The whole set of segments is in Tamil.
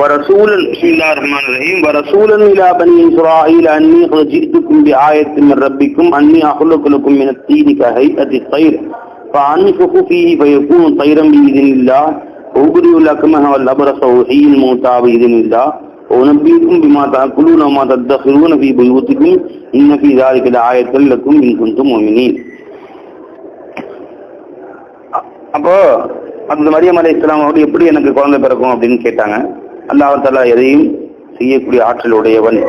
ورسولا بسم الله الرحمن الرحيم ورسولا إلى بني إسرائيل أني قد جئتكم بآية من ربكم أني أخلق لكم من الطين كهيئة الطير فأنفخ فيه فيكون طيرا بإذن الله وأبرئ الأكمه والأبرص وأحيي الموتى بإذن الله وأنبئكم بما تأكلون وما تدخرون في بيوتكم إن في ذلك لآية لكم إن كنتم مؤمنين அப்போ அந்த மரியம் அலை இஸ்லாம் அவர்கள் எப்படி எனக்கு குழந்தை பிறக்கும் அப்படின்னு கேட்டாங்க அல்லாஹாலா எதையும் செய்யக்கூடிய ஆற்றல் உடையவன்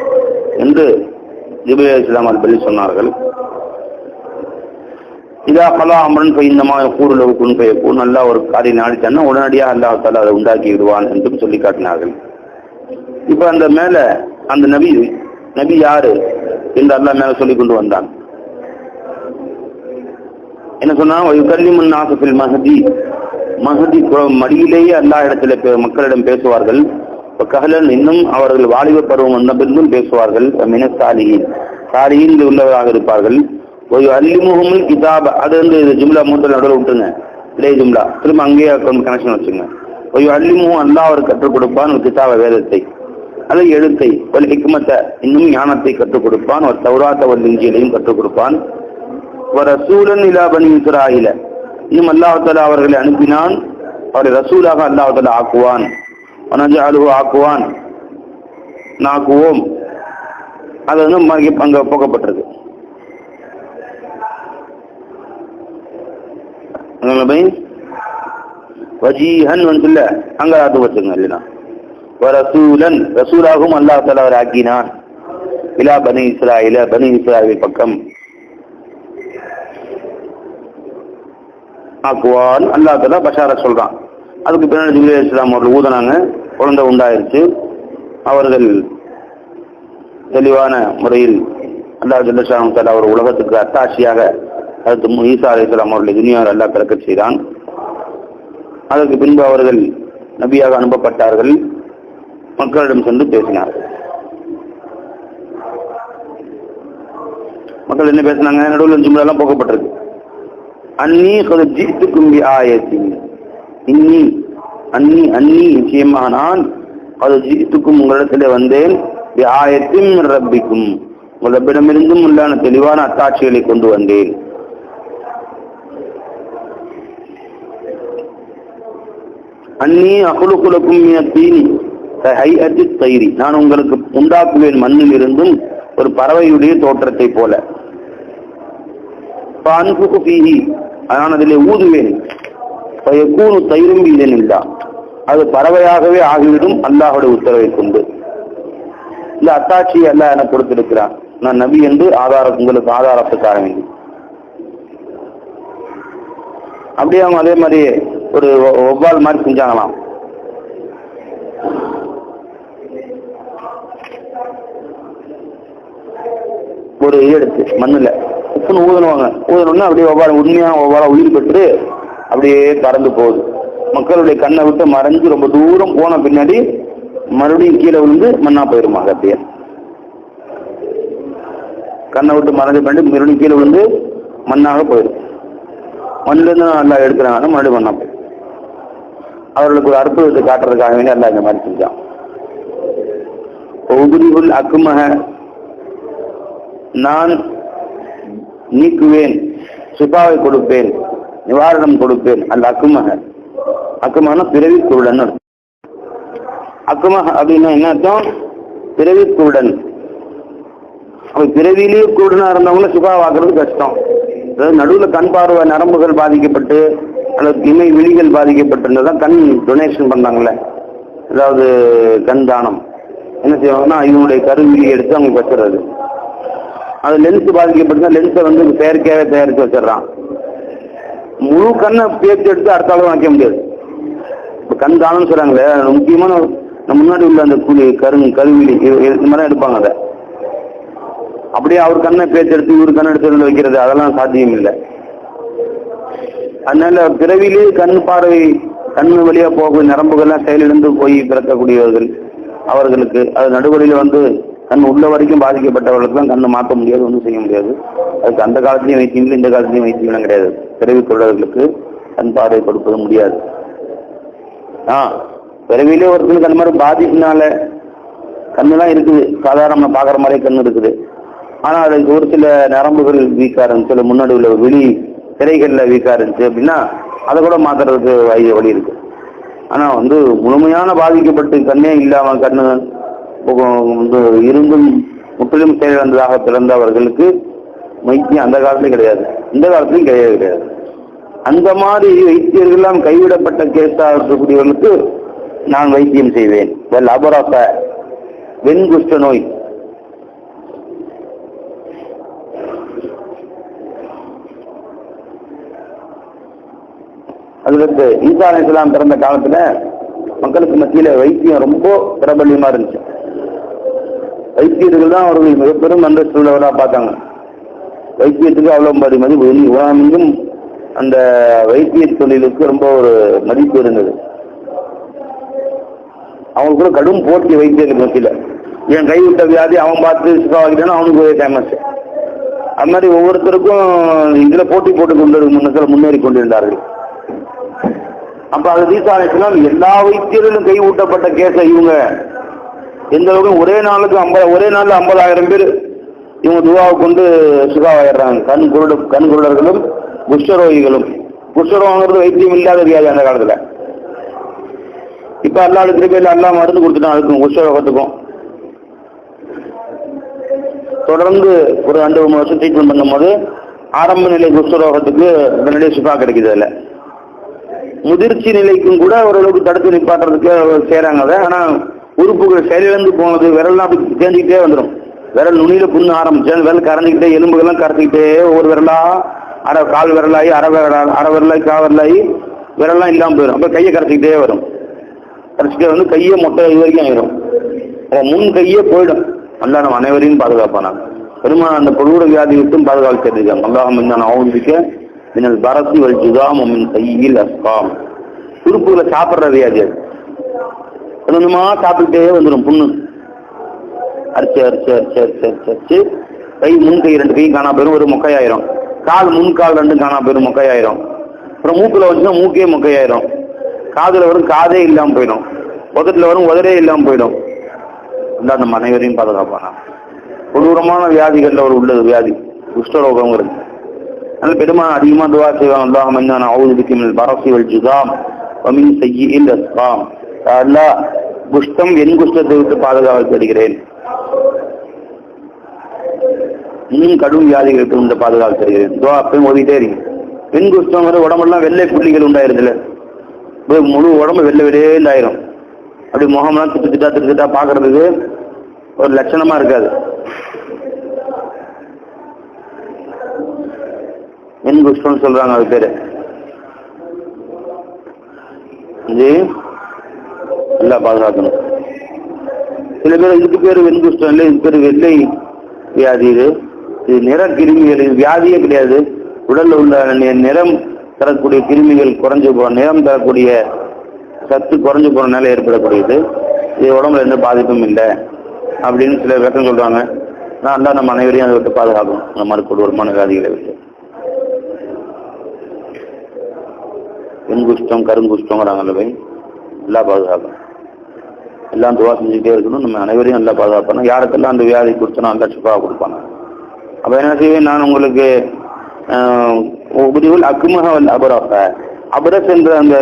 என்று ஜிபே இஸ்லாம் அவர்கள் சொன்னார்கள். இதா பலா அமரன் பைந்தமா கூறுளவு குன் கூ நல்லா ஒரு காரியம் நாடித்தான்னா உடனடியாக அல்லாஹ் தாலா அதை உண்டாக்கி விடுவான் என்றும் சொல்லி காட்டினார்கள். இப்போ அந்த மேலே அந்த நபி நபி யாரு என்று அல்லாஹ் மேலே சொல்லி கொண்டு வந்தான். என்ன சொன்னா கல்லிமன் நாசபில் மகதி மகதி மடியிலேயே எல்லா இடத்துல பே- மக்களிடம் பேசுவார்கள். கஹலன் இன்னும் அவர்கள் வாலிப பருவம் வந்த பின்பும் பேசுவார்கள். மின சாலியின் சாலியின் உள்ளவராக இருப்பார்கள். ஒரு அல்லிமுகமுல் கிதாப். அது வந்து இது ஜும்லா மூத்தல் நடுவில் விட்டுங்க இளைய ஜும்லா. திரும்ப அங்கேயே கனெக்ஷன் வச்சுங்க. ஒரு அல்லிமுகம் அல்லாஹ் அவர் கற்றுக் கொடுப்பான். ஒரு கிதாப வேதத்தை. அதை எழுத்தை. ஒரு ஹிக்மத்தை. இன்னும் ஞானத்தை கற்றுக் கொடுப்பான். ஒரு தௌராத்த ஒரு இஞ்சியலையும் கற்றுக் கொடுப்பான். ஒரு ரசூலன் இலா பனி இஸ்ராயில. இன்னும் அல்லாஹால அவர்களை அனுப்பினான். அவரை ரசூலாக அல்லாஹால ஆக்குவான். வனஜ ஆக்குவான் நாக்குவோம் அது வந்து மறுபடியும் அங்க போக்கப்பட்டிருக்கு வஜீஹன் வந்துல்ல அங்க அது வச்சுங்க இல்லைனா ரசூலன் ரசூலாகவும் அல்லாஹால அவர் ஆக்கினான் இலா பனி இஸ்ராயில பனி இஸ்ராயில் பக்கம் ஆக்குவான் அல்லா தலா பஷார சொல்றான் அதுக்கு பின்னாடி ஜிபிலி இஸ்லாம் அவர்கள் ஊதனாங்க. குழந்தை உண்டாயிருச்சு. அவர்கள் தெளிவான முறையில் அல்லா ஜில்லஷாம் தலா அவர் உலகத்துக்கு அத்தாட்சியாக அடுத்து ஈசா அலி இஸ்லாம் அவர்களை துணியார் அல்லா பிறக்க செய்தான். அதற்கு பின்பு அவர்கள் நபியாக அனுப்பப்பட்டார்கள். மக்களிடம் சென்று பேசினார்கள். மக்கள் என்ன பேசினாங்க? நடுவில் ஜிம்லாம் போக்கப்பட்டிருக்கு. அன்னி கொடு ஜீத்து கும்பி ஆயத்தின். இன்னி அன்னி அன்னி நிச்சயமாக நான் அது ஜீத்துக்கும் உங்களிடத்திலே வந்தேன். பி ரப்பிக்கும். உங்களிடமிருந்தும் உள்ளான தெளிவான அத்தாட்சிகளை கொண்டு வந்தேன். அன்னி அகுலுக்குலக்கும் தீனி ஹைஅத்தி தயிரி நான் உங்களுக்கு உண்டாக்குவேன் மண்ணில் இருந்தும் ஒரு பறவையுடைய தோற்றத்தை போல. அன்புக்கு பீஹி நான் அதிலே ஊதுவேன். பயக்கூறு தயிரும் இதன் இல்லா அது பறவையாகவே ஆகிவிடும் அல்லாஹுடைய உத்தரவை கொண்டு. இந்த அத்தாட்சியை அல்லாஹ் எனக்கு கொடுத்திருக்கிறான். நான் நபி என்று ஆதாரம் உங்களுக்கு ஆதாரத்தை வேண்டி அப்படியே அவங்க அதே மாதிரி ஒரு ஒவ்வால் மாதிரி செஞ்சாங்களாம். ஒரு எடுத்து மண்ணில். உப்புன்னு ஊதணுவாங்க. ஊதணும்னா அப்படியே ஒவ்வாறு உண்மையாக ஒவ்வாறு உயிர் பெற்று அப்படியே பறந்து போகுது. மக்களுடைய கண்ணை விட்டு மறைஞ்சு ரொம்ப தூரம் போன பின்னாடி மறுபடியும் கீழே விழுந்து மண்ணா போயிருமா அது அப்படியே கண்ணை விட்டு மறைஞ்ச பின்னாடி மறுபடியும் கீழே விழுந்து மண்ணாக போயிடும் மண்ணிலிருந்து நல்லா எடுக்கிறாங்க மறுபடியும் மண்ணா போயிடும் அவர்களுக்கு ஒரு அற்புதத்தை காட்டுறதுக்காக வேண்டி எல்லாம் இந்த மாதிரி செஞ்சான் அக்குமக நான் நீக்குவேன் சுபாவை கொடுப்பேன் நிவாரணம் கொடுப்பேன். அந்த அக்குமக அக்குமகனா பிறவி குருடன் அக்குமக அப்படின்னா என்ன அர்த்தம்? பிறவி குருடன். அப்ப பிறவிலேயே குருடனா இருந்தவங்கள சுகாவாக்குறது கஷ்டம். அதாவது நடுவில் கண் பார்வை நரம்புகள் பாதிக்கப்பட்டு அல்லது இமை விழிகள் பாதிக்கப்பட்டிருந்தா கண் டொனேஷன் பண்ணாங்கல்ல. அதாவது கண் தானம். என்ன செய்வாங்கன்னா இவனுடைய கருவிழி எடுத்து அவங்க வச்சிடுறது அது லென்ஸ் பாதிக்கப்பட்டா லென்ஸை வந்து செயற்கையாக தயாரித்து வச்சிடுறான். முழு கண்ணை பேச்சு எடுத்து அடுத்த அளவு வைக்க முடியாது. இப்போ கண் தானம்னு சொல்கிறாங்களே முக்கியமான நம்ம முன்னாடி உள்ள அந்த குழி கரு கருவிழி இது- இந்த மாதிரி எடுப்பாங்க அதை. அப்படியே அவர் கண்ணை பேச்சு எடுத்து இவர் கண்ணை எடுத்து வைக்கிறது அதெல்லாம் சாத்தியம் இல்லை. அதனால பிறவிலே கண் பார்வை கண் வழியா போகும் நரம்புகள்லாம் செயலிழந்து போய் பிறக்கக்கூடியவர்கள் அவர்களுக்கு அது நடுவழியில் வந்து கண் உள்ள வரைக்கும் பாதிக்கப்பட்டவர்களுக்கு தான் கண்ணை மாற்ற முடியாது ஒன்றும் செய்ய முடியாது. அதுக்கு அந்த காலத்திலையும் வைத்தியம் இல்லை இந்த காலத்திலையும் வைத்தியம்லாம் கிடையாது. பிறவி தொழிலர்களுக்கு கண் பார்வை கொடுப்பது முடியாது. ஆ பிறவிலே ஒருத்தனுக்கு அந்த மாதிரி பாதிப்புனால கண்ணுலாம் இருக்குது. சாதாரண நம்ம பார்க்குற மாதிரியே கண் இருக்குது. ஆனால் அதுக்கு ஒரு சில நரம்புகள் வீக்காக இருந்துச்சு இல்லை முன்னாடி உள்ள வெளி திரைகளில் வீக்காக இருந்துச்சு அப்படின்னா அதை கூட மாத்துறதுக்கு வழி வழி இருக்கு. ஆனால் வந்து முழுமையான பாதிக்கப்பட்டு கண்ணே இல்லாமல் கண்ணு இருந்தும் முற்றிலும் செயலிழந்ததாக பிறந்தவர்களுக்கு வைத்தியம் அந்த காலத்துலையும் கிடையாது. இந்த காலத்துலையும் கிடையாது கிடையாது. அந்த மாதிரி வைத்தியர்கள்லாம் கைவிடப்பட்ட கேஸாக இருக்கக்கூடியவர்களுக்கு நான் வைத்தியம் செய்வேன். வெல் அபராச வெண்குஷ்ட நோய். அதுக்கு ஈசா அலிஸ்லாம் பிறந்த காலத்துல மக்களுக்கு மத்தியில வைத்தியம் ரொம்ப பிரபல்யமா இருந்துச்சு. வைத்தியர்கள் தான் அவர்களை மிக பெரும் அந்தஸ்து உள்ளவராக பார்த்தாங்க. வைத்தியத்துக்கு அவ்வளவு மதி மதிப்பு உலகமெங்கும் அந்த வைத்திய தொழிலுக்கு ரொம்ப ஒரு மதிப்பு இருந்தது. அவங்க கூட கடும் போட்டி வைத்தியர்கள் மத்தியில் என் கைவிட்ட வியாதி அவன் பார்த்து சுகாவாக்கிட்டானா அவனுக்கு ஒரே ஃபேமஸ் அது மாதிரி ஒவ்வொருத்தருக்கும் இதில் போட்டி போட்டு கொண்டு முன்னத்தில் முன்னேறி கொண்டிருந்தார்கள். அப்போ அது தீசாலைக்கெல்லாம் எல்லா வைத்தியர்களும் கை ஊட்டப்பட்ட இவங்க. எந்த அளவுக்கு ஒரே நாளுக்கு ஐம்பது ஒரே நாளில் ஐம்பதாயிரம் பேர் இவங்க துவாவை கொண்டு சுகாவாயிடுறாங்க கண் குருடு கண் குருடர்களும் குஷ்டரோகிகளும் குஷ்டரோகங்கிறது வைத்தியம் இல்லாத வியாதி அந்த காலத்தில். இப்போ அல்லாடு திருப்பதியில் எல்லாம் மருந்து கொடுத்துட்டான் அதுக்கும் குஷ்டரோகத்துக்கும் தொடர்ந்து ஒரு ரெண்டு மூணு வருஷம் ட்ரீட்மெண்ட் பண்ணும்போது ஆரம்ப நிலை குஷ்டரோகத்துக்கு உடனடியே சுகா கிடைக்குது அதில். முதிர்ச்சி நிலைக்கும் கூட ஓரளவுக்கு தடுத்து நிப்பாட்டுறதுக்கு செய்கிறாங்க அதை. ஆனால் உறுப்புகள் செயலிழந்து போனது விரல்லாம் அப்படி தேஞ்சிக்கிட்டே வந்துடும். விரல் நுனியில புண்ணு ஆரம்பிச்சு விரல் கரைஞ்சிக்கிட்டே எலும்புகள்லாம் கரைச்சிக்கிட்டே ஒரு விரலா அரை கால் விரலாகி அரை விரலா அரை விரலாகி கா விரலாகி விரல்லாம் இல்லாமல் போயிடும். அப்போ கையை கரைச்சிக்கிட்டே வரும். கரைச்சிக்கிட்டே வந்து கையை மொட்டை இது வரைக்கும் ஆயிரும். அப்போ முன் கையே போயிடும். நல்லா நம்ம அனைவரையும் பாதுகாப்பானா பெருமாள் அந்த கொடூர வியாதி விட்டும் பாதுகாச்சிருக்காங்க அல்லாஹம் நான் ஆரம்பிக்க நீங்கள் பரத்தி வல் ஜுதாம் மின் கையில் அஸ்காம். துருப்புகளை சாப்பிட்ற வியாதி அது. கொஞ்சமா சாப்பிட்டுட்டே வந்துடும் புண்ணு. அரிச்சு அரிச்சு அரிச்சு அரிச்சு அரிச்சு அரிச்சு. கை முன் கை ரெண்டு கையும் காணா போயிடும் ஒரு முக்கையாயிரும். கால் முன் கால் ரெண்டும் காணா போயிடும் முக்கையாயிரும். அப்புறம் மூக்கில் வச்சுன்னா மூக்கே முக்கையாயிரும். காதில் வரும் காதே இல்லாமல் போயிடும் உதட்டில் வரும் உதரே இல்லாமல் போயிடும். அந்த நம்ம அனைவரையும் பாதுகாப்பானா? கொடூரமான வியாதிகளில் ஒரு உள்ளது வியாதி. குஷ்டரோகங்கிறது அதனால் பெருமான் அதிகமாக துவா செய்வான் அல்லாஹ் என்ன அவுது பிக்கிமில் பரசி வல் ஜுதாம் வமின் செய்யில் அஸ்காம் அல்லா குஷ்டம் என் குஷ்டத்தை விட்டு பாதுகாவல் தருகிறேன். இன்னும் கடும் வியாதிகளுக்கு உண்டு பாதுகாப்பு தருகிறேன். துவா அப்பயும் ஓதிட்டே இருக்கு பெண் குஷ்டங்கிற உடம்பெல்லாம் வெள்ளை புள்ளிகள் உண்டாயிருதுல. முழு உடம்பு வெள்ளை வெளியேண்டாயிரும் அப்படி முகம்லாம் திட்டு திட்டா திட்டு திட்டா பாக்குறதுக்கு ஒரு லட்சணமா இருக்காது. பெண் குஷ்டம்னு சொல்றாங்க அது பேரு. இது நல்லா பாதுகாக்கணும். சில பேர் இதுக்கு பேர் வெண்குஷ்டம் இல்லை இதுக்கு பேர் வெள்ளை வியாதி இது. இது நிற கிருமிகள் இது வியாதியே கிடையாது. உடல்ல உள்ள நிறம் தரக்கூடிய கிருமிகள் குறைஞ்சு போ நிறம் தரக்கூடிய சத்து குறைஞ்சு போகிறனால ஏற்படக்கூடியது. இது உடம்புல எந்த பாதிப்பும் இல்லை அப்படின்னு சில விளக்கம் சொல்கிறாங்க நான் தான் நம்ம அனைவரையும் அதை விட்டு பாதுகாக்கணும். இந்த மாதிரி கொடூரமான வியாதிகளை விட்டு. வெண்குஷ்டம் கருங்குஷ்டங்கிறாங்கல்ல போய் நல்லா பாதுகாக்கணும். எல்லாம் துவா செஞ்சுட்டே இருக்கணும். நம்ம அனைவரையும் நல்லா பாதுகாப்பான யாருக்கெல்லாம் அந்த வியாதி கொடுத்தனோ அந்த சுப்பாக கொடுப்பாங்க. அப்போ என்ன செய்வேன்? நான் உங்களுக்கு உபதிவுல் அக்குமகவல் அபரப்ப அபரஸ் என்ற அந்த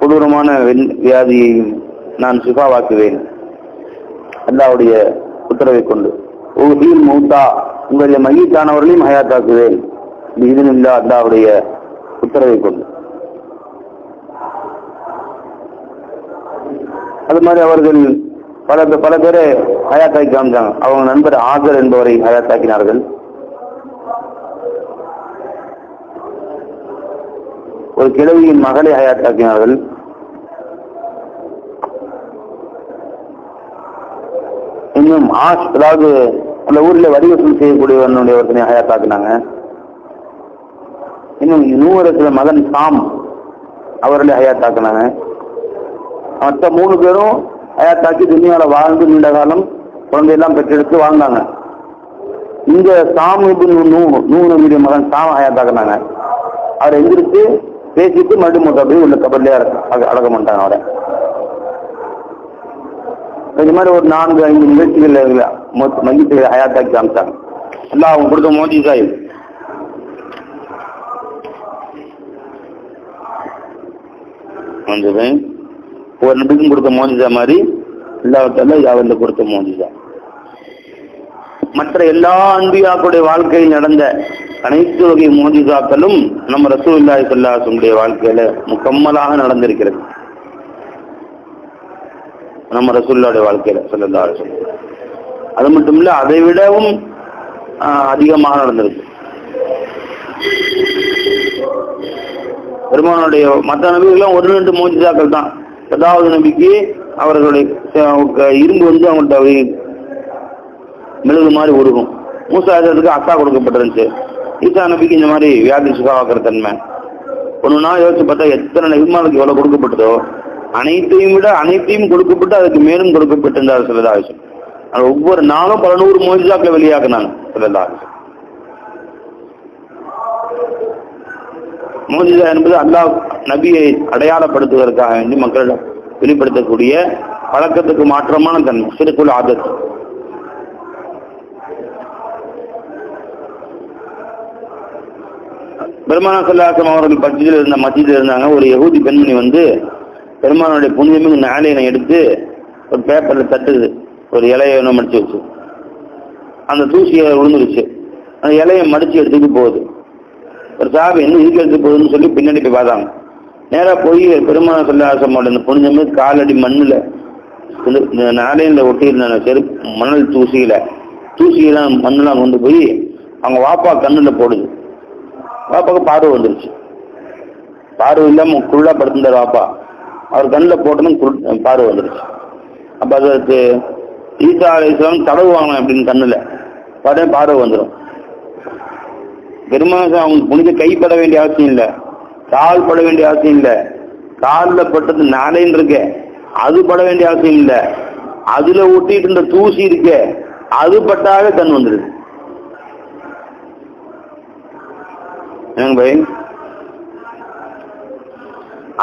கொடூரமான வெண் வியாதியை நான் சுகாவாக்குவேன் அல்லாவுடைய உத்தரவை கொண்டு. உஹீல் மௌத்தா. உங்களுடைய மையத்தானவர்களையும் ஹயாத்தாக்குவேன். இல்லா அல்லாவுடைய உத்தரவை கொண்டு. அது மாதிரி அவர்கள் பல பல பேரை ஹயாத்தாக்கி காமிச்சாங்க. அவங்க நண்பர் ஆதர் என்பவரை ஹயாத்தாக்கினார்கள். ஒரு கிழவியின் மகளை ஹயாத்தாக்கினார்கள். இன்னும் ஆஷ் அதாவது அந்த ஊரில் வடிவசம் செய்யக்கூடியவனுடைய ஒருத்தனை ஹயாத்தாக்குனாங்க. இன்னும் நூறு மகன் சாம் அவர்களை ஹயாத்தாக்குனாங்க. மற்ற மூணு பேரும் அயாத்தாக்கி துணியாவில் வாழ்ந்து நீண்ட காலம் குழந்தையெல்லாம் பெற்றெடுத்து வாழ்ந்தாங்க. இந்த சாம் நூறு நூ நூறு நபியுடைய மகன் சாம ஹயாத்தாக்குனாங்க அவர் எந்திரிச்சு பேசிட்டு மறுபடியும் மொத்தம் அப்படியே உள்ள கபர்லயே அடக்கம் பண்ணிட்டாங்க அவரை. இது மாதிரி ஒரு நான்கு ஐந்து நிகழ்ச்சிகள் மையத்தில் ஹயாத்தாக்கி காமிச்சாங்க. எல்லாம் அவங்க கொடுத்த மோஜிசா இது. வந்தது ஒரு நபிக்கும் கொடுத்த மோஜிசா மாதிரி இல்லாவத்தால யாவல்ல கொடுத்த மோஜிசா. மற்ற எல்லா அன்பியாக்களுடைய வாழ்க்கையில் நடந்த அனைத்து வகை மோஜிசாக்களும் நம்ம ரசூல்லாய் சொல்லாசனுடைய வாழ்க்கையில முக்கம்மலாக நடந்திருக்கிறது. நம்ம ரசூல்லாவுடைய வாழ்க்கையில சொல்லல்லா அது மட்டும் இல்ல அதை விடவும் ஆஹ், அதிகமாக நடந்திருக்கு. பெருமானுடைய மற்ற நபிகளும் ஒரு ரெண்டு மோஜிதாக்கள் தான். ஏதாவது நபிக்கு அவர்களுடைய இரும்பு வந்து அவங்கள்ட்ட மெழுகு மாதிரி உருகும். மூசாசத்துக்கு அக்கா கொடுக்கப்பட்டிருந்துச்சு. ஈசா நபிக்கு இந்த மாதிரி வியாதி சுகாவாக்கிற தன்மை. ஒன்றுனா நாள் யோசிச்சு பார்த்தா எத்தனை நபிமாருக்கு எவ்வளோ கொடுக்கப்பட்டதோ அனைத்தையும் விட அனைத்தையும் கொடுக்கப்பட்டு அதுக்கு மேலும் கொடுக்கப்பட்டிருந்தார் சிலதாவிஷம் ஒவ்வொரு நாளும் பல நூறு மோஜிதாக்களை வெளியாக்குனாங்க சிலதா மோஜிதா என்பது அல்லாஹ் நபியை அடையாளப்படுத்துவதற்காக வேண்டி மக்களிடம் வெளிப்படுத்தக்கூடிய பழக்கத்துக்கு மாற்றமான தன்மை சிறுக்குள் ஆதத்து பெருமானா சல்லாசம் அவர்கள் பட்சியில் இருந்த மத்தியில் இருந்தாங்க. ஒரு யகூதி பெண்மணி வந்து பெருமானுடைய புனிதமிகு நாளையினை எடுத்து ஒரு பேப்பரில் தட்டுது. ஒரு இலையை ஒன்று மடிச்சு வச்சு. அந்த தூசியை விழுந்துருச்சு அந்த இலையை மடிச்சு எடுத்துட்டு போகுது. ஒரு சாபி என்ன இதுக்கு எடுத்து போகுதுன்னு சொல்லி பின்னாடி போய் பார்த்தாங்க. நேராக போய் பெருமான சொல்லாசமோட அந்த புனிதமே காலடி மண்ணில் இந்த நாளையில் ஒட்டியிருந்த செருப்பு மணல் தூசியில். தூசியெல்லாம் மண்ணெல்லாம் கொண்டு போய் அவங்க வாப்பா கண்ணில் போடுது. வாப்பாக்கு பார்வை வந்துருச்சு. பார்வை இல்லாமல் குள்ளா படுத்திருந்தார் வாப்பா. அவர் கண்ணில் போட்டதும் குள்- பார்வை வந்துருச்சு. அப்போ அதற்கு ஈசா அலிஸ்லாம் தடவுவாங்க அப்படின்னு கண்ணில். உடனே பார்வை வந்துடும் பெருமாசம் அவங்களுக்கு புனித கைப்பட வேண்டிய அவசியம் இல்லை. கால் பட வேண்டிய அவசியம் இல்லை. காலில் பட்டது நாளைன்னு இருக்க அது பட வேண்டிய அவசியம் இல்லை. அதுல ஒட்டிட்டு இருந்த தூசி இருக்க அது பட்டாவே கண் வந்துடுது. என்னங்க பை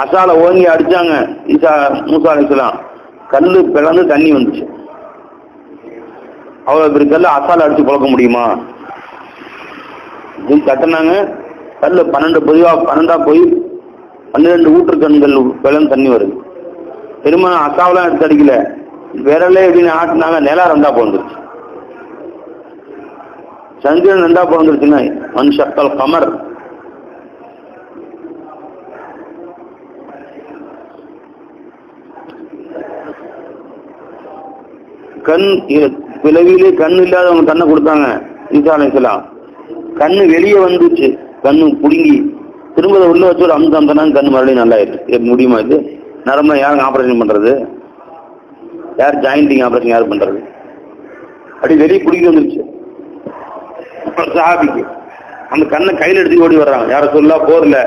அசால ஓங்கி அடிச்சாங்க ஈசா மூசா அலிஸ்லாம் கல்லு பிளந்து தண்ணி வந்துச்சு. அவ்வளோ பெரிய கல்லு அசால அடிச்சு பழக்க முடியுமா? இது கட்டினாங்க. கல்லு பன்னெண்டு பொதுவா பன்னெண்டா போய் பன்னிரெண்டு ஊற்று கண்கள் பிளந்து தண்ணி வருது. திருமணம் அக்காவெல்லாம் எடுத்து அடிக்கல. விரலே அப்படின்னு ஆட்டினாங்க நிலா ரெண்டா பிறந்துருச்சு சந்திரன் ரெண்டா பிறந்துருச்சுன்னா மண் சக்தல் கமர். கண் இ- பிளவிலே கண் இல்லாதவங்க கண்ணை கொடுத்தாங்க ஈசா அலைஹிஸ்ஸலாம் கண்ணு வெளியே வந்துச்சு. கண்ணு புடுங்கி. திரும்ப உள்ள வச்சு ஒரு அமுக்கு அமுத்தினாங்க கண்ணு மறுபடியும் நல்லாயிருக்கு முடியுமா இது? நரம்ப யாரும் ஆப்ரேஷன் பண்றது? யார் ஜாயிண்டிங் ஆப்ரேஷன் யார் பண்றது? அப்படி வெளியே பிடிக்க வந்துருச்சு. சாபிக்கு அந்த கண்ணை கையில் எடுத்து ஓடி வர்றாங்க யாரை சொல்லா போரில்.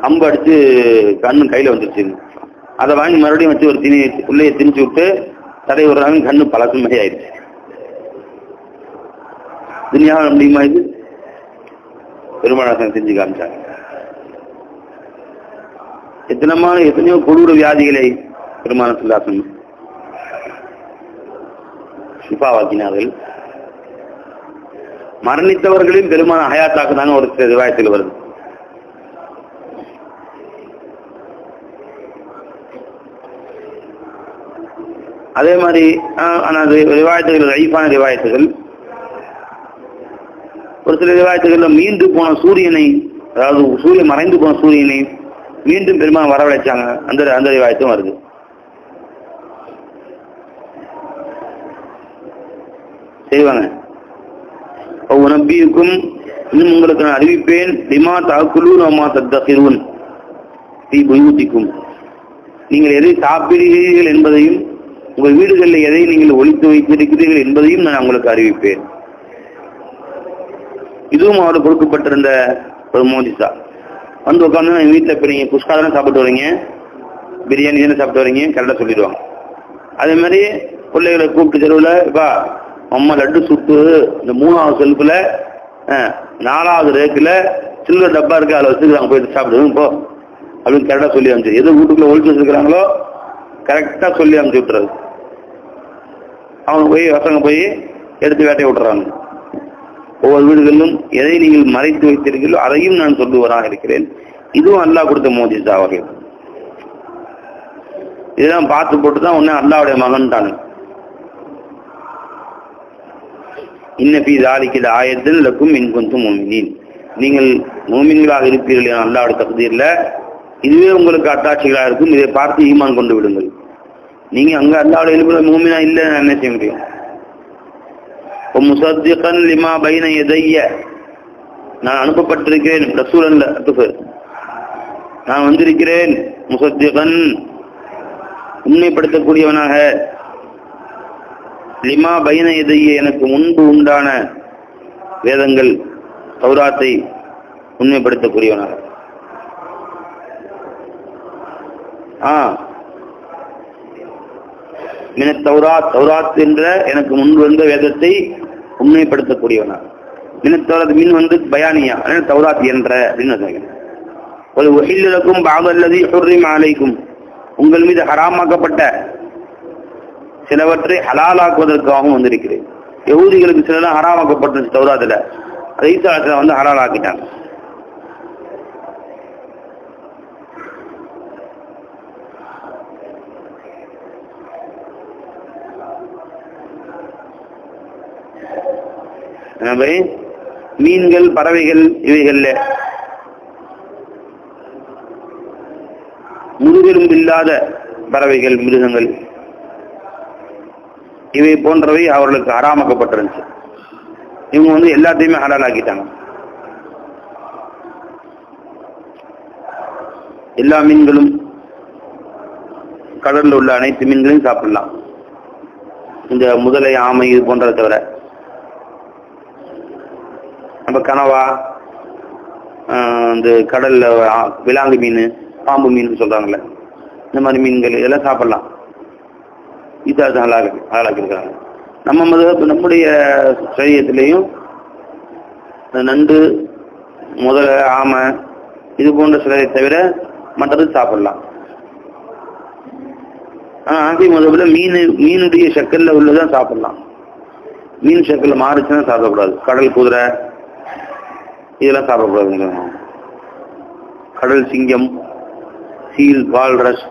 அம்பு அடித்து கண்ணு கையில் வந்துருச்சு. அதை வாங்கி மறுபடியும் வச்சு ஒரு திணி உள்ளே திணிச்சு விட்டு தடை விடுறாங்க. கண்ணு பழசு மாதிரி ஆயிடுச்சு துனியாவில் முடியுமா இது? பெருமழகன் செஞ்சு காமிச்சாங்க. எத்தனமான எத்தனையோ கொடூர வியாதிகளை பெருமான சுல்லாசன் சிபாவாக்கினார்கள் மரணித்தவர்களையும் பெருமான ஹயாத்தாக்குனாங்க ஒரு சில ரிவாயத்தில் வருது. அதே மாதிரி ஆஹ், ஆனா அது ரிவாயத்துகள் ரைஃபான ரிவாயத்துகள். ஒரு சில ரிவாயத்துகள்ல மீண்டு போன சூரியனை அதாவது சூரியன் மறைந்து போன சூரியனை மீண்டும் பெருமான் வரவழைச்சாங்க. அந்த அந்த ரிவாயத்தும் வருது. செய்வாங்க. உனப்பியுக்கும் இன்னும் உங்களுக்கு நான் அறிவிப்பேன். லிமா தாக்குலு நமா தத்தகிருவன் தீ புயூத்திக்கும் நீங்கள் எதை சாப்பிடுகிறீர்கள் என்பதையும் உங்கள் வீடுகளில் எதை நீங்கள் ஒழித்து வைத்திருக்கிறீர்கள் என்பதையும் நான் உங்களுக்கு அறிவிப்பேன். இதுவும் அவருக்கு கொடுக்கப்பட்டிருந்த ஒரு மோதிசா வந்து உட்காந்து எங்கள் வீட்டில் இப்போ நீங்கள் புஷ்கா தானே சாப்பிட்டு வரீங்க பிரியாணி தானே சாப்பிட்டு வரீங்க கரெக்டாக சொல்லிடுவாங்க. அதே மாதிரி பிள்ளைகளை கூப்பிட்டு தெருவில் இப்போ அம்மா லட்டு சுட்டு இந்த மூணாவது செல்ஃபில் நாலாவது ரேக்கில் சில்வர் டப்பா இருக்குது அதில் வச்சுருக்காங்க போயிட்டு சாப்பிடுவோம் போ. அப்படின்னு கரெக்டாக சொல்லி அனுப்பிச்சு எது வீட்டுக்குள்ள ஒழிச்சு வச்சுருக்கிறாங்களோ கரெக்டாக சொல்லி அனுப்பிச்சு விட்டுறது. அவங்க போய் பசங்க போய் எடுத்து வேட்டையை விட்டுறாங்க. ஒவ்வொரு வீடுகளிலும் எதை நீங்கள் மறைத்து வைத்தீர்களோ அதையும் நான் சொல்லுவராக இருக்கிறேன். இதுவும் அல்லாஹ் கொடுத்த மோஜிசா அவர்கள் இதெல்லாம் பார்த்து போட்டு தான் உடனே அல்லாவுடைய மகன் தானே இன்னபி தாலிக்கிற ஆயத்தில் லக்கும் மின் கொஞ்சம் மோமினின் நீங்கள் மோமின்களாக இருப்பீர்கள் அல்லாவுடைய தகுதியில் இதுவே உங்களுக்கு அத்தாட்சிகளாக இருக்கும். இதை பார்த்து ஈமான் கொண்டு விடுங்கள். நீங்க அங்க அல்லாவுடைய எழுப்புற மோமினா இல்ல என்ன செய்ய முடியும்? முசத்திகன் லிமா பைன எதைய நான் அனுப்பப்பட்டிருக்கிறேன் ரசூலன்ல அத்துஃபர் நான் வந்திருக்கிறேன் முசத்திகன். உண்மைப்படுத்தக்கூடியவனாக. லிமா பைன எதைய எனக்கு முன்பு உண்டான வேதங்கள் தௌராத்தை உண்மைப்படுத்தக்கூடியவனாக. ஆ. மின தௌராத் தௌராத் என்ற எனக்கு முன்பு வந்த வேதத்தை உண்மைப்படுத்தக்கூடியவனா மின மின் வந்து பயானியா அதனால தௌராத் என்ற அப்படின்னு சொல்கிறேன் ஒரு ஒஹில்லுக்கும் பாகல்லதி ஹுர்ரிம் அலைக்கும். உங்கள் மீது ஹராமாக்கப்பட்ட சிலவற்றை ஹலாலாக்குவதற்காகவும் வந்திருக்கிறேன். யகூதிகளுக்கு சிலலாம் ஹராமாக்கப்பட்டிருச்சு தௌராத்துல. அதை வந்து ஹலாலாக்கிட்டாங்க. மீன்கள் பறவைகள் இவைகள்ல. முதுகெலும்பு இல்லாத பறவைகள் மிருகங்கள். இவை போன்றவை அவர்களுக்கு அறாமக்கப்பட்டிருந்துச்சு இவங்க வந்து எல்லாத்தையுமே ஹலாலாக்கிட்டாங்க எல்லா மீன்களும் கடலில் உள்ள அனைத்து மீன்களையும் சாப்பிடலாம். இந்த முதலை ஆமை இது போன்றதை தவிர நம்ம கனவா ஆஹ் இந்த கடல்ல விலாங்கு மீன் பாம்பு மீன் சொல்றாங்கல்ல இந்த மாதிரி மீன்கள் இதெல்லாம் சாப்பிடலாம். ஈசாத்து ஹலாக்கு ஹலாக்கியிருக்காங்க நம்ம மத நம்முடைய சரீரத்திலையும் நண்டு முதலை ஆமை இது போன்ற சிலரை தவிர மற்றது சாப்பிடலாம். ஆனா ஆசி முதல்ல மீன் மீனுடைய ஷக்கல்ல உள்ளதான் சாப்பிடலாம். மீன் ஷக்கல்ல மாறிச்சுன்னா சாப்பிடக்கூடாது. கடல் குதிரை இதெல்லாம் சாப்பிடக்கூடாதுங்க. கடல் சிங்கம் சீல் வால்ரஸ்.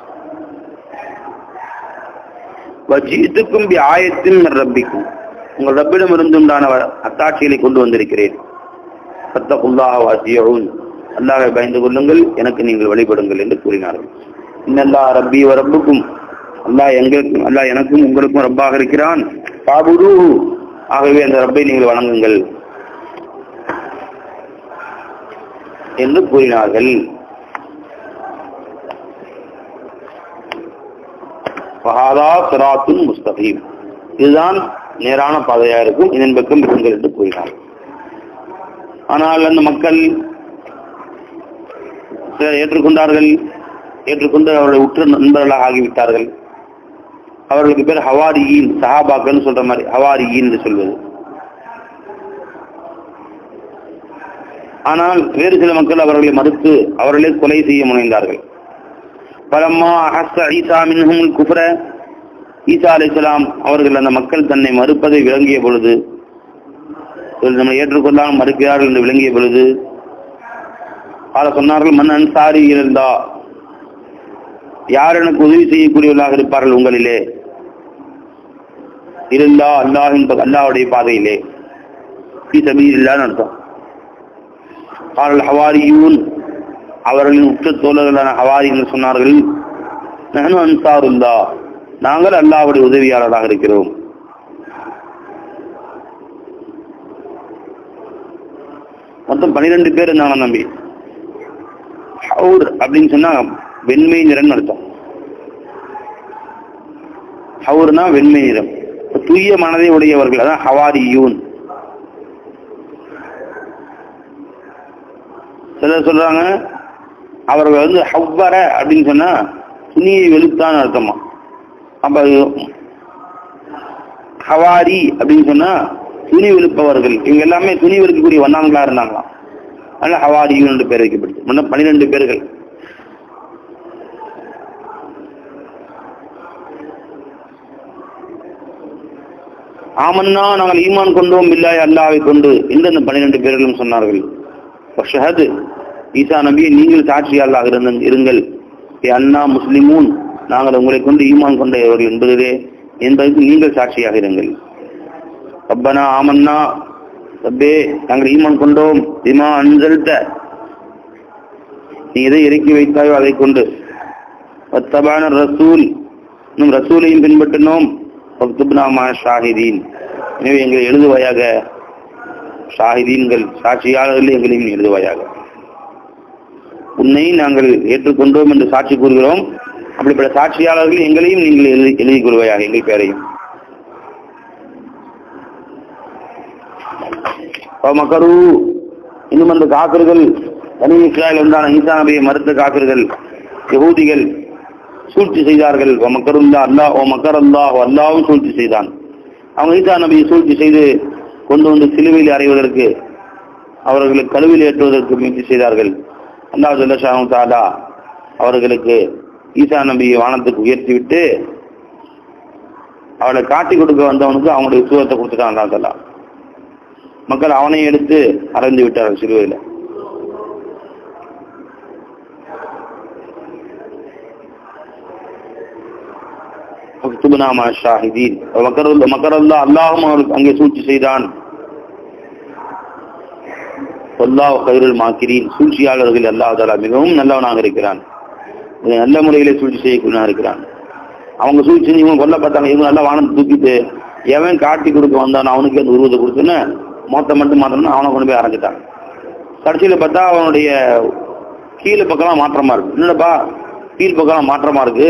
வஜீத்துக்கும் பி ஆயத்தின் ரப்பிக்கும். உங்கள் ரப்பிடம் இருந்துண்டான வ- அத்தாட்சிகளை கொண்டு வந்திருக்கிறேன். சத்தகுல்லாஹ் வாசியவும். அல்லாஹை பயந்து கொள்ளுங்கள். எனக்கு நீங்கள் வழிபடுங்கள் என்று கூறினார்கள். இன்னல்லா ரப்பி ரப்புக்கும். அல்லாஹ் எங்களுக்கும் அல்லாஹ் எனக்கும் உங்களுக்கும் ரப்பாக இருக்கிறான். பாபுரு ஆகவே அந்த ரப்பை நீங்கள் வணங்குங்கள். என்று கூறினார்கள். முஸ்தகீம். இதுதான் நேரான பாதையா இருக்கும். இதன் பக்கம் இருங்கள் என்று கூறினார். ஆனால் அந்த மக்கள் ஏற்றுக்கொண்டார்கள். ஏற்றுக்கொண்டு அவர்களை உற்ற நண்பர்களாக ஆகிவிட்டார்கள். அவர்களுக்கு பேர் ஹவாரியின் சஹாபாக்கள்னு சொல்ற மாதிரி ஹவாரியின் என்று சொல்வது. ஆனால் வேறு சில மக்கள் அவர்களை மறுத்து அவர்களே கொலை செய்ய முனைந்தார்கள். பலம்மா அஹஸ ஈசா மின்ஹும் குஃப்ர. ஈசா அலைஹிஸ்ஸலாம் அவர்கள் அந்த மக்கள் தன்னை மறுப்பதை விளங்கிய பொழுது நம்மை ஏற்றுக்கொள்ளாமல் மறுக்கிறார்கள் என்று விளங்கிய பொழுது ஆள சொன்னார்கள் மன் அன்சாரி இருந்தா யார் எனக்கு உதவி செய்யக்கூடியவர்களாக இருப்பார்கள் உங்களிலே? இருந்தா அல்லாஹின் அல்லாவுடைய பாதையிலே. ஃபீ சபீலில்லாஹ்னு அர்த்தம். கால் ஹவாரியூன் அவர்களின் உற்ற தோழர்களான ஹவாரி என்று சொன்னார்கள் நானும் அன்சாருல்லா நாங்கள் அல்லாவுடைய உதவியாளராக இருக்கிறோம். மொத்தம் பனிரெண்டு பேர் இருந்தாங்க நம்பி. ஹவுர் அப்படின்னு சொன்னா வெண்மை நிறம் அர்த்தம். ஹவுர்னா வெண்மை நிறம். தூய மனதை உடையவர்கள் அதான் ஹவாரி யூன் சிலர் சொல்றாங்க? அவர்கள் வந்து ஹவ்வர அப்படின்னு சொன்னா துணியை வெளுத்தான்னு அர்த்தமா? அப்ப ஹவாரி அப்படின்னு சொன்னா துணி வெளுப்பவர்கள். இவங்க எல்லாமே துணி வெளுக்கக்கூடிய வண்ணாங்களா இருந்தாங்களாம். அதனால ஹவாரியும் ரெண்டு பேர் வைக்கப்பட்டது முன்ன பன்னிரெண்டு பேர்கள். ஆமன்னா நாங்கள் ஈமான் கொண்டோம் இல்லாய் அல்லாவை கொண்டு என்று அந்த பன்னிரண்டு பேர்களும் சொன்னார்கள். ஷஹது ஈசா நபியை நீங்கள் சாட்சியாளாக இருந்த இருங்கள். ஏ அண்ணா முஸ்லிமூன் நாங்கள் உங்களை கொண்டு ஈமான் கொண்டவர்கள் என்பதே என்பதற்கு நீங்கள் சாட்சியாக இருங்கள். ரப்பனா ஆமன்னா ரப்பே நாங்கள் ஈமான் கொண்டோம். இமா அஞ்சல்த நீ எதை இறக்கி வைத்தாயோ அதை கொண்டு. வத்தபான ரசூல் இன்னும் ரசூலையும் பின்பற்றினோம். பக்துப்னாமா ஷாஹிதீன். எனவே எங்களை எழுதுவாயாக ஷாஹிதீன்கள் சாட்சியாளர்கள் எங்களையும் எழுதுவாயாக. உன்னை நாங்கள் ஏற்றுக்கொண்டோம் என்று சாட்சி கூறுகிறோம். அப்படிப்பட்ட சாட்சியாளர்கள் எங்களையும் நீங்கள் எழுதி எழுதி கொள்வாயாக எங்கள் பேரையும் மக்கரு இன்னும் அந்த காக்கர்கள் தனி இஸ்ராயில் வந்தான ஈசா நபியை மறுத்த காக்கர்கள் யகூதிகள் சூழ்ச்சி செய்தார்கள். ஓ மக்கருல்லா அல்லா ஓ மக்கர் அல்லா அல்லாவும் சூழ்ச்சி செய்தான். அவங்க ஈசா நபியை சூழ்ச்சி செய்து கொண்டு வந்து சிலுவையில் அறைவதற்கு அவர்களை கழுவில் ஏற்றுவதற்கு முயற்சி செய்தார்கள். அல்லாஹ் ஜல்லஷாஹு தாலா அவர்களுக்கு ஈசா நபியை வானத்துக்கு உயர்த்திவிட்டு அவளை காட்டி கொடுக்க வந்தவனுக்கு அவனுடைய சுகத்தை கொடுத்துட்டான் அல்லா தாலா. மக்கள் அவனை எடுத்து அறைந்து விட்டார்கள் சிறுவையில் மக்துபுனாமா ஷாஹிதீன். மக்கரல்ல அல்லாஹும் அவருக்கு அங்கே சூழ்ச்சி செய்தான். அல்லாஹ் கைருள் மாக்கிறீன் சூழ்ச்சியாளர்கள் அல்லாஹ் மிகவும் நல்லவனாக இருக்கிறான். நல்ல முறையிலே சூழ்ச்சி செய்யக்கூடியவனாக இருக்கிறான். அவங்க சூழ்ச்சி செஞ்சு இவங்க கொல்லப்பட்டாங்க இவங்க நல்லா வானத்தை தூக்கிட்டு எவன் காட்டி கொடுக்க வந்தான் அவனுக்கு அந்த உருவத்தை கொடுத்துன்னு மொத்த மட்டும் மாற்றணும் அவனை கொண்டு போய் அரைஞ்சிட்டான். கடைசியில் பார்த்தா அவனுடைய கீழே பக்கம்லாம் மாற்றமாக இருக்கு. என்னடப்பா கீழ் பக்கம்லாம் மாற்றமாக இருக்கு?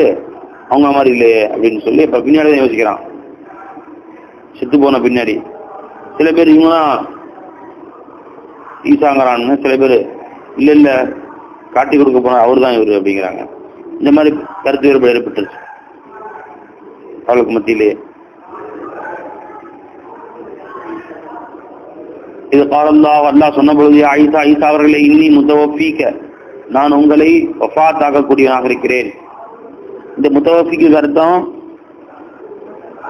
அவங்க மாதிரி இல்லையே அப்படின்னு சொல்லி இப்போ பின்னாடி தான் யோசிக்கிறான். செத்து போன பின்னாடி. சில பேர் இவங்களாம் ஈசாங்கிறான்னு சில பேர் இல்லை இல்லை காட்டி கொடுக்க போனால் அவர் தான் இவர் அப்படிங்கிறாங்க. இந்த மாதிரி கருத்து வேறுபாடு ஏற்பட்டுருச்சு. அவளுக்கு மத்தியிலே. இது காலந்தா அல்லா சொன்ன பொழுது ஐசா ஐசா அவர்களை இன்னி முத்தவப்பீக்க நான் உங்களை ஒஃபாத்தாக்கக்கூடியவனாக இருக்கிறேன். இந்த முத்தவஃபிக்கு அர்த்தம்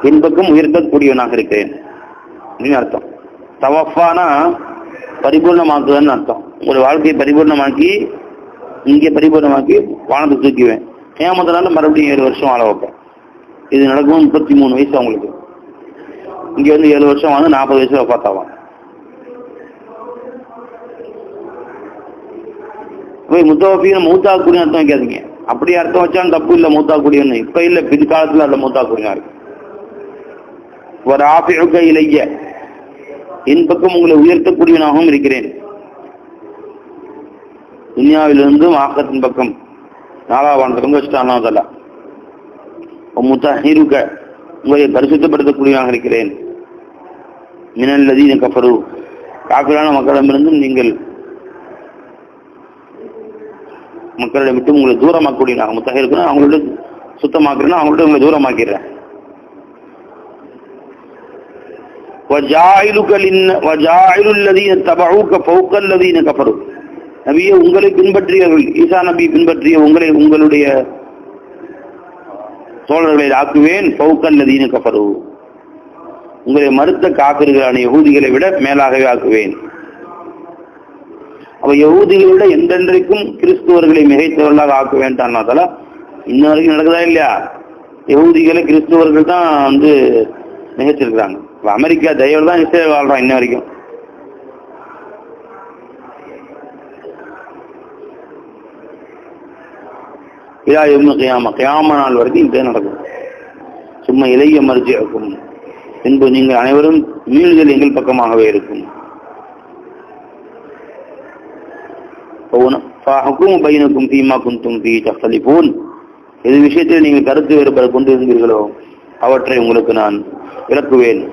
என் பக்கம் உயர்த்தக்கூடியவனாக இருக்கிறேன். அப்படின்னு அர்த்தம். தவஃபானா பரிபூர்ணமாக்குதன்னு அர்த்தம். உங்களுடைய வாழ்க்கையை பரிபூர்ணமாக்கி இங்கே பரிபூர்ணமாக்கி வானத்தை தூக்கிவேன் ஏமாத்தினால மறுபடியும் ஏழு வருஷம் வாழ வைப்பேன். இது நடக்கும் முப்பத்தி மூணு வயசு அவங்களுக்கு. இங்கே வந்து ஏழு வருஷம் வந்து நாற்பது வயசுல பார்த்தாவான் போய் முத்தவஃபின்னு மூத்தாக்கூடிய அர்த்தம் வைக்காதீங்க. அப்படி அர்த்தம் வச்சாலும் தப்பு இல்லை மூத்தாக்குடின்னு இப்ப இல்ல பிற்காலத்துல அதில் மூத்தாக்கூடியா இருக்கு. ஒரு ஆஃபிழுக்க இலைய. என் பக்கம் உங்களை உயர்த்தக்கூடியவனாகவும் இருக்கிறேன். துன்யாவிலிருந்தும் ஆக்கத்தின் பக்கம் நாலாவானத்திலிருந்து வச்சுட்டான் அதல்ல முத்தஹிருக்க உங்களை பரிசுத்தப்படுத்தக்கூடியவனாக இருக்கிறேன். மினல்லதீன கஃபரு. காப்பிரான மக்களிடமிருந்தும் நீங்கள் மக்களிடம் விட்டு உங்களை தூரமாக்கக்கூடிய முத்தகிருக்குன்னா அவங்களோட சுத்தமாக்குறேன்னா அவங்கள்ட்ட உங்களை தூரமாக்கிடுறேன் நபியை உங்களை பின்பற்றியவர்கள் ஈசா நபி பின்பற்றிய உங்களை உங்களுடைய சோழர்களை ஆக்குவேன் பௌக்கல் கபரு உங்களை மறுத்த காப்பிர்களான யகூதிகளை விட மேலாகவே ஆக்குவேன். அப்ப யகூதிகளை விட எந்தென்றைக்கும் கிறிஸ்துவர்களை மிகைத்தவர்களாக ஆக்க வேண்டாம்னால இன்ன வரைக்கும் நடக்குதா இல்லையா? யகூதிகளை கிறிஸ்துவர்கள் தான் வந்து மிகச்சிருக்கிறாங்க. இப்ப அமெரிக்கா தயவுல தான் இஸ்ரேல் வாழ்றான் இன்ன வரைக்கும். இதா எவ்வளோ கியாம கியாம நாள் வரைக்கும் இதே நடக்கும். சும்மா இளைய மறுச்சி இருக்கும். பின்பு நீங்கள் அனைவரும் மீள்கள் எங்கள் பக்கமாகவே இருக்கும். ஃபஹுக்கும் பையனுக்கும் ஃபீமா குந்தும் ஃபீ தஃப்தலிஃபூன் எது விஷயத்தில் நீங்கள் கருத்து வேறுபாடு கொண்டு இருந்தீர்களோ அவற்றை உங்களுக்கு நான் விளக்குவேன்.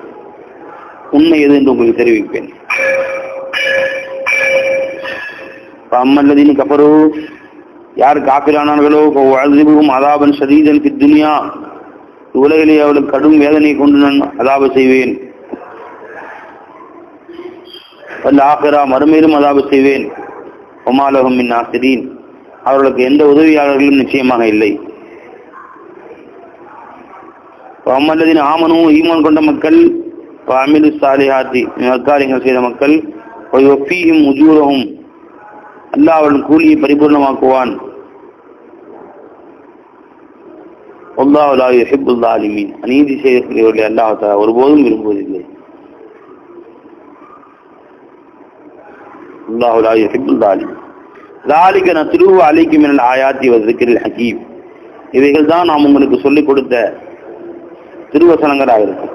உண்மை எது என்று உங்களுக்கு தெரிவிப்பேன். அம்மல்லதீன் கபரு யார் காப்பிரானார்களோ அழுதுவும் அதாபன் சதீதன் துனியா உலகிலே அவளுக்கு கடும் வேதனை கொண்டு நான் அதாப செய்வேன். வல்ல ஆகிரா மறுமையிலும் அதாப செய்வேன். ஒமாலகம் மின் ஆசிரியன் அவர்களுக்கு எந்த உதவியாளர்களும் நிச்சயமாக இல்லை. அம்மல்லதின் ஆமனும் ஈமான் கொண்ட மக்கள் அமிலு சாலிஹாத்தி நற்காரியங்கள் செய்த மக்கள் ஒஃபீஹிம் உஜூரஹும் அல்லாஹ் அவர்கள் கூலியை பரிபூர்ணமாக்குவான் அல்லாஹ் லா யுஹிப்புல் ஸாலிமீன் அநீதி செய்யக்கூடியவர்களை அல்லாஹ் தஆலா ஒருபோதும் விரும்புவதில்லை அல்லாஹ் லா யுஹிப்புல் ஸாலிமீன் ذلك نتلوه عليك من الآيات والذكر الحكيم இவைகள் தான் நாம் உங்களுக்கு சொல்லிக் கொடுத்த திருவசனங்களாக இருக்கும்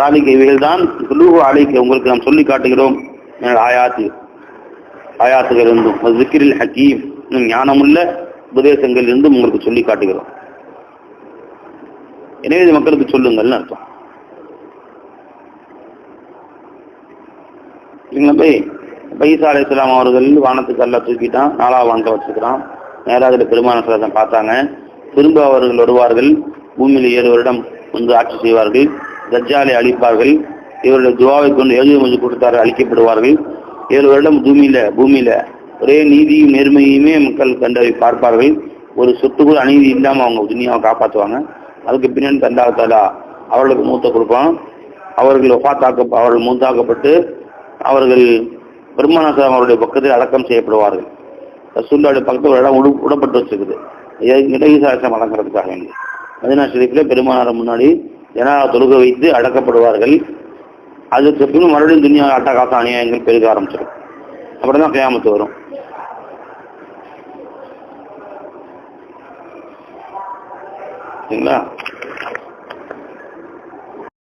தாலிக்கு இவைகள்தான் லூஹு அலைக்கு உங்களுக்கு நாம் சொல்லி காட்டுகிறோம் ஆயாத்து ஆயாத்துகள் இருந்தும் ஜிக்கிரில் ஹக்கீம் ஞானமுள்ள உபதேசங்கள் இருந்தும் உங்களுக்கு சொல்லி காட்டுகிறோம். எனவே இது மக்களுக்கு சொல்லுங்கள்னு அர்த்தம். பைசா அலி இஸ்லாம் அவர்கள் வானத்துக்கு எல்லாம் தூக்கிட்டான் நாலாவது வாங்க வச்சுக்கிறான் நேராக பெருமான சிலதான் பார்த்தாங்க. திரும்ப அவர்கள் வருவார்கள். பூமியில் ஏழு வருடம் வந்து ஆட்சி செய்வார்கள். தஜ்ஜாலை அழிப்பார்கள். இவருடைய துவாவை கொண்டு ஏழு கொஞ்சம் கொடுத்தாரு அழிக்கப்படுவார்கள். ஏழு வருடம் பூமியில பூமியில ஒரே நீதியும் நேர்மையுமே மக்கள் கண்டவை பார்ப்பார்கள். ஒரு சொத்து கூட அநீதி இல்லாமல் அவங்க துணியாவை காப்பாற்றுவாங்க அதுக்கு பின்னாடி தந்தாத்தாலா அவர்களுக்கு மூத்த கொடுப்பான். அவர்கள் ஒஃபாத்தாக்க அவர்கள் மூத்தாக்கப்பட்டு அவர்கள் பெருமானாசம் அவருடைய பக்கத்தில் அடக்கம் செய்யப்படுவார்கள். ரசூல்லாவுடைய பக்கத்தில் ஒரு இடம் உடு உடப்பட்டு வச்சிருக்குது. இடைசாசம் அடங்கிறதுக்காக வேண்டி. மதினா ஷெரீஃபில் பெருமானார் முன்னாடி ஏன்னா தொழுக வைத்து அடக்கப்படுவார்கள். அதுக்கு பின் மறுபடியும் துணியா அட்டகாச அநியாயங்கள் பெருக ஆரம்பிச்சிடும். அப்புறம் தான் கியாமத்து வரும். சரிங்களா?